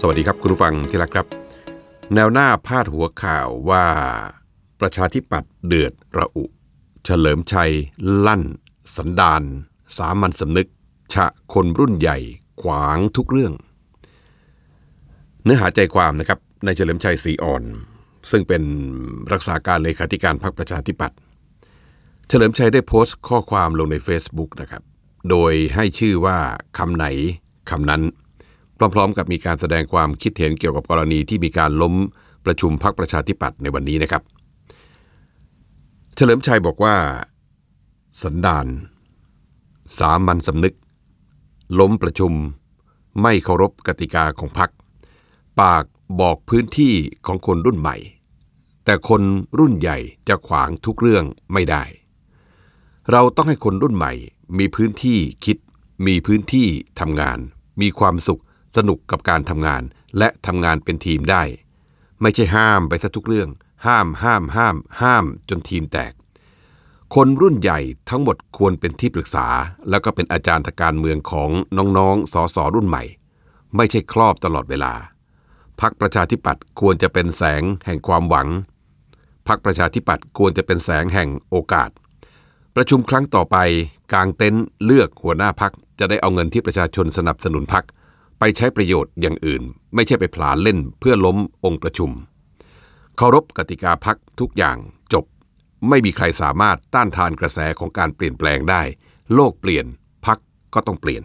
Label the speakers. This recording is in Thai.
Speaker 1: สวัสดีครับคุณผู้ฟังที่รักครับ แนวหน้าพาดหัวข่าวว่า ประชาธิปัตย์เดือดระอุ เฉลิมชัย ลั่น สันดานสามัญสำนึก ฉะคนรุ่นใหญ่ ขวางทุกเรื่อง เนื้อหาใจความนะครับในเฉลิมชัยศรีอ่อน ซึ่งเป็นรักษาการเลขาธิการพรรคประชาธิปัตย์เฉลิมชัยได้โพสต์ข้อความลงใน Facebook นะครับ โดยให้ชื่อว่าคำไหนคำนั้น พร้อมๆ กับมีการแสดงความคิดเห็นเกี่ยวกับกรณีที่มีการล้มประชุมพักประชาธิปัตย์ในวันนี้นะครับ เฉลิมชัยบอกว่า สันดาน สามัญสำนึก ล้มประชุม ไม่เคารพกติกาของพัก ปากบอกพื้นที่ของคนรุ่นใหม่ แต่คนรุ่นใหญ่จะขวางทุกเรื่องไม่ได้ เราต้องให้คนรุ่นใหม่ มีพื้นที่คิด มีพื้นที่ทำงาน มีความสุข สนุกกับการทำงาน และทำงานเป็นทีมได้ ไม่ใช่ห้ามไปซะทุกเรื่อง ห้ามห้ามห้าม ห้ามจนทีมแตก คนรุ่นใหญ่ทั้งหมดควรเป็นที่ปรึกษา แล้วก็เป็นอาจารย์ทางการเมืองของน้องๆ สสรุ่นใหม่ ไม่ใช่ครอบตลอดเวลาพักประชาธิปัตย์ควรจะเป็นแสงแห่งความหวังพักประชาธิปัตย์ควรจะเป็นแสงแห่งโอกาส ประชุมครั้งต่อไปกางเต็นท์เลือกหัวหน้าพักจะได้เอาเงินที่ประชาชนสนับสนุนพัก ไปใช้ประโยชน์อย่างอื่น ไม่ใช่ไปผลาญเล่นเพื่อล้มองค์ประชุม เคารพกติกาพักทุกอย่างจบ ไม่มีใครสามารถต้านทานกระแสของการเปลี่ยนแปลงได้ โลกเปลี่ยนพักก็ต้องเปลี่ยน